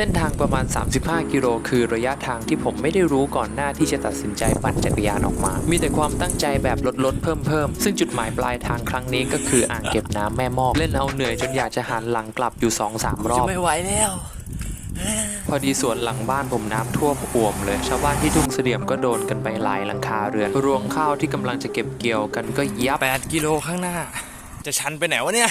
ส้นทางประมาณ 35 กิโลคือระยะทางที่ผมไม่ได้รู้ก่อนหน้าที่จะตัดสินใจปั่นจักรยานออกมา มีแต่ความตั้งใจแบบลดลดๆเพิ่มเพิ่มๆซึ่งจุดหมายปลายทางครั้งนี้ก็คืออ่างเก็บน้ำแม่มอกเล่นเอาเหนื่อยจนอยากจะหันหลังกลับอยู่2-3รอบไม่ไหวแล้วพอดีสวนหลังบ้านผมน้ำท่วมอ่วมเลย ชาวบ้านที่ทุ่งเสลี่ยมก็โดนกันไปหลายหลังคาเรือน รวงข้าวที่กำลังจะเก็บเกี่ยวกันก็ยับ8กิโลข้างหน้า จะชันไปไหนวะเนี่ย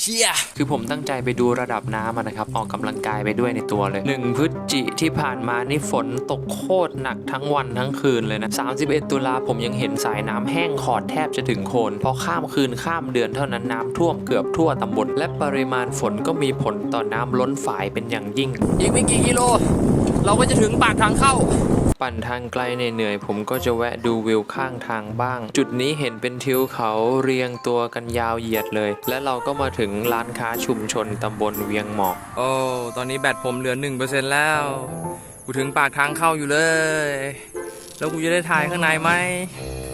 เชียคือผมตั้งใจไปดูระดับน้ำนะครับ ออกกำลังกายไปด้วยในตัวเลย 1 พฤศจิที่ผ่านมานี่ฝนตกโคตรหนักทั้งวันทั้งคืนเลยนะ 31 ตุลาผมยังเห็นสายน้ำแห้งขอดแทบจะถึงโคน พอข้ามคืนข้ามเดือนเท่านั้นน้ำท่วมเกือบทั่วตำบลและปริมาณฝนก็มีผลต่อน้ำล้นฝายเป็นอย่างยิ่งอีกไม่กี่กิโล เราก็จะถึงปากทางเข้า ปั่นทางไกลเหนื่อยๆผมก็จะแวะดูวิวข้างทางบ้าง จุดนี้เห็นเป็นทิวเขาเรียงตัวกันยาวเหยียดเลย และเราก็มาถึงร้านค้าชุมชนตำบลเวียงหมอก โอ้ ตอนนี้แบตผมเหลือ 1%แล้ว กูถึงปากทางเข้าอยู่เลย แล้วกูจะได้ถ่ายข้างในไหม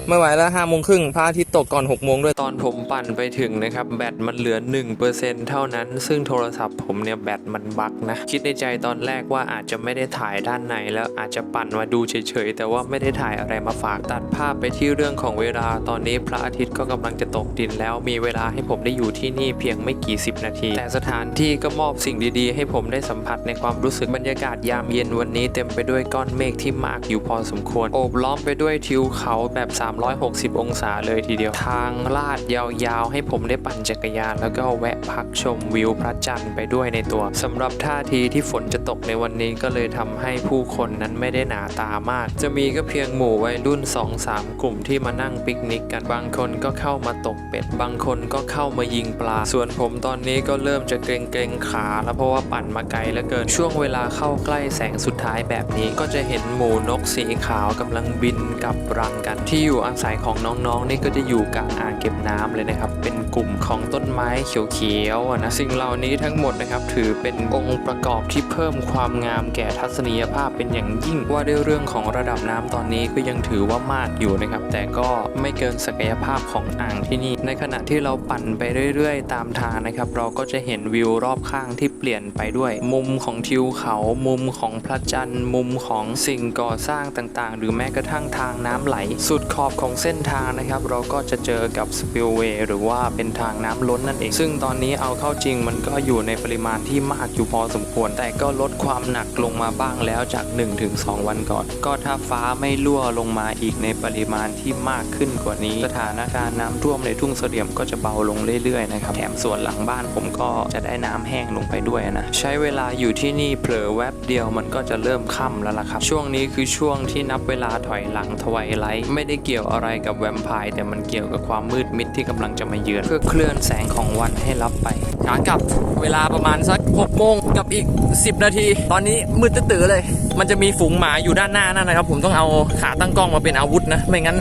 ไม่ไหวแล้วห้าโมงครึ่งพระอาทิตย์ตกก่อน6โมงด้วยตอนผมปั่นไปถึงนะครับ แบตมันเหลือ 1%เท่านั้น ซึ่งโทรศัพท์ผมเนี่ยแบตมันบั๊กนะ คิดในใจตอนแรกว่าอาจจะไม่ได้ถ่ายด้านในแล้วอาจจะปั่นมาดูเฉยๆ แต่ว่าไม่ได้ถ่ายอะไรมาฝากตัดภาพไปที่เรื่องของเวลาตอนนี้พระอาทิตย์ก็กำลังจะตกดินแล้ว มีเวลาให้ผมได้อยู่ที่นี่เพียงไม่กี่สิบนาที แต่สถานที่ก็มอบสิ่งดีๆ ให้ผมได้สัมผัสในความรู้สึกบรรยากาศยามเย็นวันนี้เต็มไปด้วยก้อนเมฆที่มากอยู่พอสมควรโอบล้อมไปด้วยทิวเขาแบบ360 องศาเลยทีเดียว ทางลาดยาวๆ ให้ผมได้ปั่นจักรยาน แล้วก็แวะพักชมวิวพระจันทร์ไปด้วยในตัวสำหรับท่าทีที่ฝนจะตกในวันนี้ก็เลยทำให้ผู้คนนั้นไม่ได้หนาตามาก จะมีก็เพียงหมู่วัยรุ่น 2-3 กลุ่มที่มานั่งปิกนิกกันบางคนก็เข้ามาตกเป็ด บางคนก็เข้ามายิงปลา ส่วนผมตอนนี้ก็เริ่มจะเกรงๆขาแล้วเพราะว่าปั่นมาไกลเหลือเกินช่วงเวลาเข้าใกล้แสงสุดท้ายแบบนี้ก็จะเห็นหมู่นกสีขาวกำลังบินกับรังกันที่อยู่อาศัยของน้องๆนี่ก็จะอยู่กลางอ่างเก็บน้ำเลยนะครับ เป็นกลุ่มของต้นไม้เขียวๆอะนะสิ่งเหล่านี้ทั้งหมดนะครับถือเป็นองค์ประกอบที่เพิ่มความงามแก่ทัศนียภาพเป็นอย่างยิ่งว่าด้วยเรื่องของระดับน้ำตอนนี้ก็ยังถือว่ามากอยู่นะครับ แต่ก็ไม่เกินศักยภาพของอ่างที่นี่ ในขณะที่เราปั่นไปเรื่อยๆ ตามทางนะครับ เราก็จะเห็นวิวรอบข้างที่เปลี่ยนไปด้วย มุมของทิวเขา มุมของพระจันทร์ มุมของสิ่งก่อสร้างต่างๆ หรือแม้กระทั่งทางน้ำไหล สุดขอบของเส้นทางนะครับ เราก็จะเจอกับสปิลเวย์หรือว่าเป็นทางน้ำล้นนั่นเอง ซึ่งตอนนี้เอาเข้าจริงมันก็อยู่ในปริมาณที่มากอยู่พอสมควร แต่ก็ลดความหนักลงมาบ้างแล้วจาก 1-2 วันก่อน ก็ถ้าฟ้าไม่รั่วลงมาอีกในปริมาณที่มากขึ้นกว่านี้ สถานการณ์น้ำท่วมในทุ่งเสลี่ยมก็จะเบาลงเรื่อยๆนะครับแถมส่วนหลังบ้านผมก็จะได้น้ำแห้งลงไปด้วยนะใช้เวลาอยู่ที่นี่เผลอแวบเดียวมันก็จะเริ่มค่ำแล้วล่ะครับ ช่วงนี้คือช่วงที่นับเวลาถอยหลังทวายไลท์ไม่ได้เกี่ยวอะไรกับแวมไพร์แต่มันเกี่ยวกับความมืดมิดที่กำลังจะมาเยือน เพื่อเคลื่อนแสงของวันให้รับไปขากลับเวลาประมาณสัก6โมงกับอีก 10 นาที ตอนนี้มืดตื้อเลย มันจะมีฝูงหมาอยู่ด้านหน้านั่นนะครับ ผมต้องเอาขาตั้งกล้องมาเป็นอาวุธนะ ไม่งั้น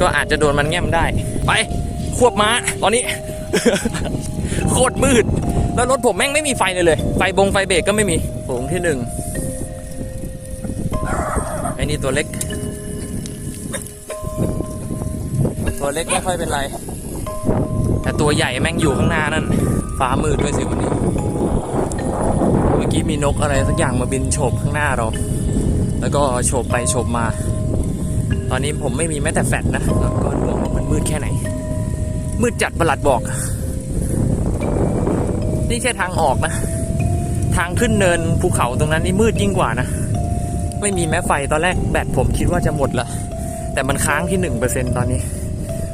ก็อาจจะโดนมันแง้มได้ ไปควบม้าตอนนี้ โคตรมืด แล้วรถผมแม่งไม่มีไฟเลยเลย ไฟบงไฟเบรกก็ไม่มีฝูงที่หนึ่งไอ้นี่ตัวเล็ก ตัวเล็กไม่ค่อยเป็นไร แต่ตัวใหญ่แม่งอยู่ข้างหน้านั่น ฟ้ามืดด้วยสิวันนี้ เมื่อกี้มีนกอะไรสักอย่างมาบินโฉบข้างหน้าเรา แล้วก็โฉบไปโฉบมา ตอนนี้ผมไม่มีแม้แต่แฟลชนะแล้วก็ดูว่ามันมืดแค่ไหน มืดจัดประหลัดบอก นี่แค่ทางออกนะ ทางขึ้นเนินภูเขาตรงนั้นนี่มืดยิ่งกว่านะ ไม่มีแม้ไฟตอนแรกแบตผมคิดว่าจะหมดละแต่มันค้างที่หนึ่งเปอร์เซ็นตอนนี้เ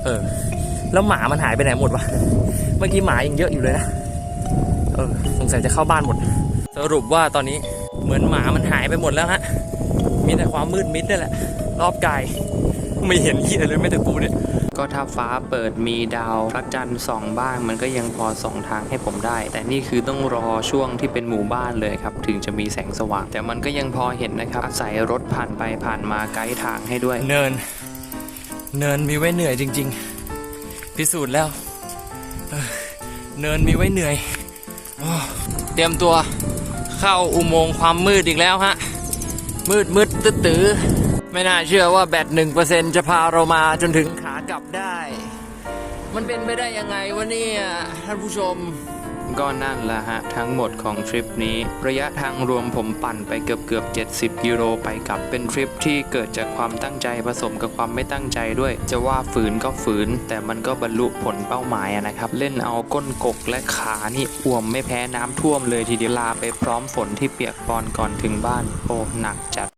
ออ แล้วหมามันหายไปไหนหมดวะ เมื่อกี้หมายังเยอะอยู่เลยนะ เออ สงสัยจะเข้าบ้านหมด สรุปว่าตอนนี้เหมือนหมามันหายไปหมดแล้วฮะ มีแต่ความมืดมิดนั่นแหละ รอบกาย ไม่เห็นเหี้ยเลยแม้แต่กูเนี่ย ก็ถ้าฟ้าเปิดมีดาวพระจันทร์ส่องบ้าง มันก็ยังพอส่องทางให้ผมได้ แต่นี่คือต้องรอช่วงที่เป็นหมู่บ้านเลยครับ ถึงจะมีแสงสว่าง แต่มันก็ยังพอเห็นนะครับอาศัยรถผ่านไปผ่านมาไกด์ทางให้ด้วย เนิน เนินมีไว้เหนื่อยจริง ๆ พิสูจน์แล้ว เนินมีไว้เหนื่อย เตรียมตัวเข้าอุโมงค์ความมืดอีกแล้วฮะ มืดมืดตื้อตื้อไม่น่าเชื่อว่าแบตหนึ่งเปอร์เซ็นจะพาเรามาจนถึงขากลับได้ มันเป็นไปได้ยังไงวะเนี่ยท่านผู้ชม ก็นั่นแหละฮะทั้งหมดของทริปนี้ ระยะทางรวมผมปั่นไปเกือบเกือบ 70 กิโลไปกลับเป็นทริปที่เกิดจากความตั้งใจผสมกับความไม่ตั้งใจด้วย จะว่าฝืนก็ฝืน แต่มันก็บรรลุผลเป้าหมายนะครับ เล่นเอาก้นกกและขานี่อ่วมไม่แพ้น้ำท่วมเลยทีเดียวลาไปพร้อมฝนที่เปียกปอนก่อนถึงบ้านโอ้หนักจัด